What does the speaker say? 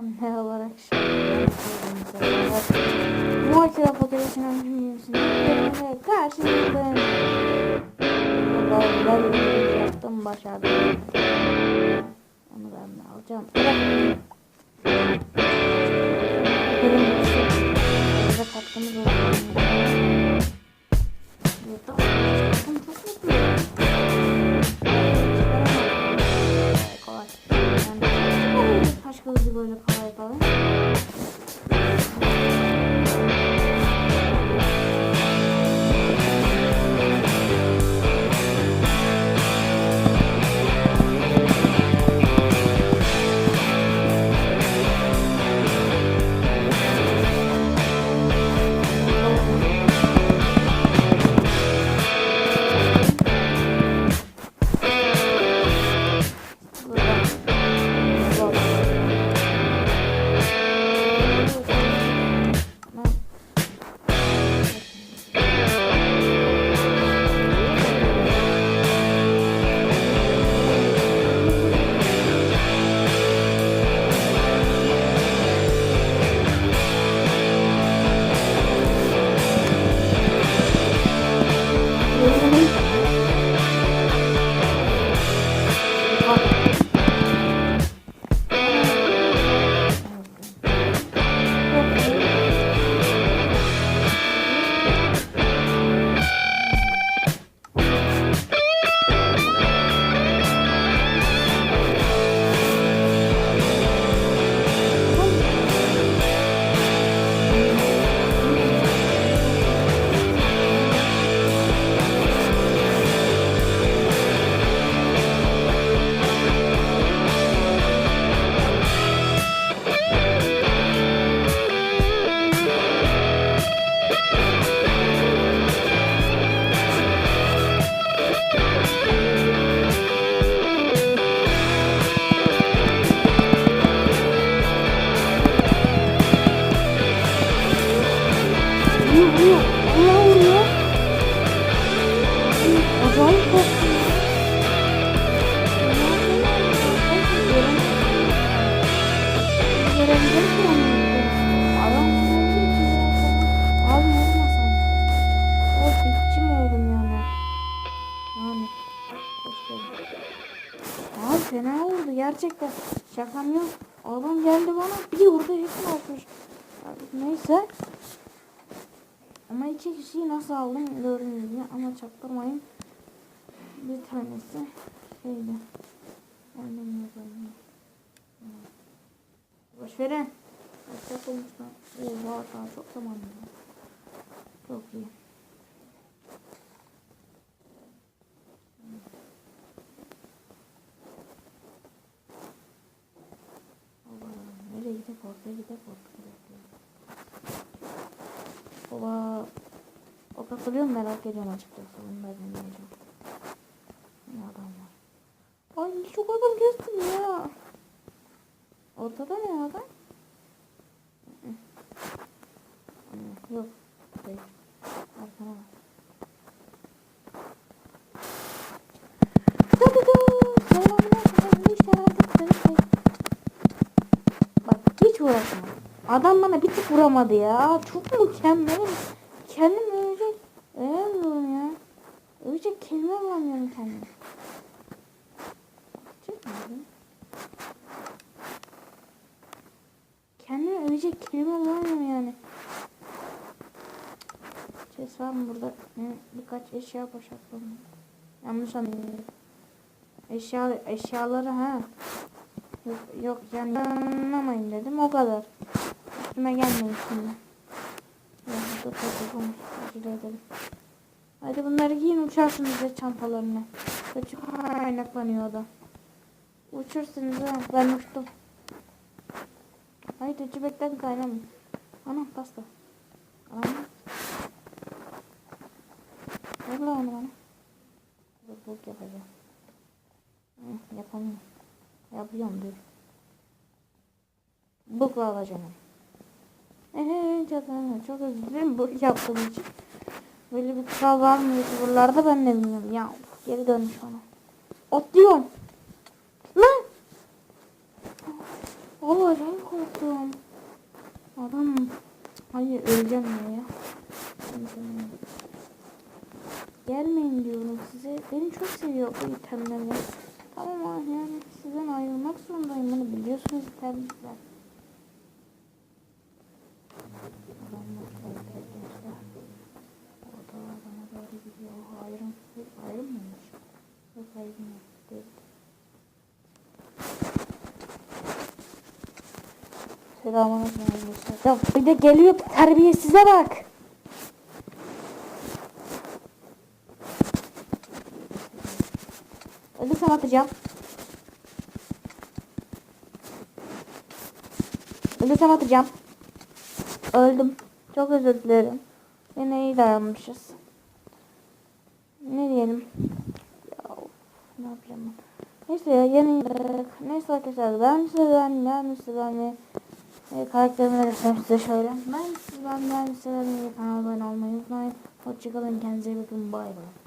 Ne olarak Bu akıda popülasyon ömrümüzün ve karşınızda Ben yaptım başardım. Onu ben alacağım. Bırak Vuruyor vuruyor. Allah vuruyor. Acayip korktum. Görebilir miyim? Adam Abi vurmasan. O bitçi mi oldum yani? Yani. Abi fena oldu gerçekten. Şakam yok. Adam geldi bana bir vurdu hepsini atmış. Neyse. Ama iki kişiyi nasıl aldım gördüğünüz gibi ama çaktırmayın. Bir tanesi şeydi. Annem yazalım. Boş verin. Kaç olmuş lan? Oha daha çok zaman. Çok iyi. Baba o katılıyor mu merak ediyorum açıkçası. Bunu da deneyeceğim. Ne adam var. Ay çok adam kestim ya. Ortada ne adam? Yok. Değil. Arkana bak. Bak hiç uğraşma. Adam bana bir tık vuramadı ya. Çok mükemmel. Kendim ölecek. Ölemiyorum ya. Ölecek kelime bulamıyorum mu? Kendime ölecek kelime bulamıyorum yani. Ses var mı burada? Birkaç eşya boşaltalım. Yanlış anlıyorum. Eşya, eşyaları ha. Yok, yok yani anlamayın dedim o kadar. Üstüme gelmeyin şimdi. Hadi bunları giyin uçarsınız ya çantalarını. Çocuk kaynaklanıyor da. Uçursunuz ha. Ben uçtum. Haydi cibekten kaynamıyor. Anam pasta. Anam. Ver lan onu bana. Bok yapacağım. Hı, yapamıyorum. Yapıyorum dur. Bukla alacağım. Ehe canım çok özür dilerim bu yaptığım için. Böyle bir kural var mı youtuberlarda ben de bilmiyorum. Ya geri dönmüş ona. Otluyorum. Lan! Allah acayip korktum. Hayır öleceğim ya. Gelmeyin diyorum size. Beni çok seviyor bu itemlerle. Tamam ama yani sizden ayrılmak zorundayım bunu biliyorsunuz. Adamlar Yok. Değil. Selamünaleyküm arkadaşlar. Ya bir de geliyor terbiyesize bak. Ölürsem atacağım. Ölürsem atacağım. Öldüm. Çok özür dilerim. Yine iyi dayanmışız. Ne diyelim? Ne yapacağım? Neyse ya yeni neyse arkadaşlar ben size ben size ben e, karakterimi göstereyim size şöyle. Ben size ben ben kanala abone olmayı unutmayın. Hoşçakalın kendinize iyi bakın bay bay.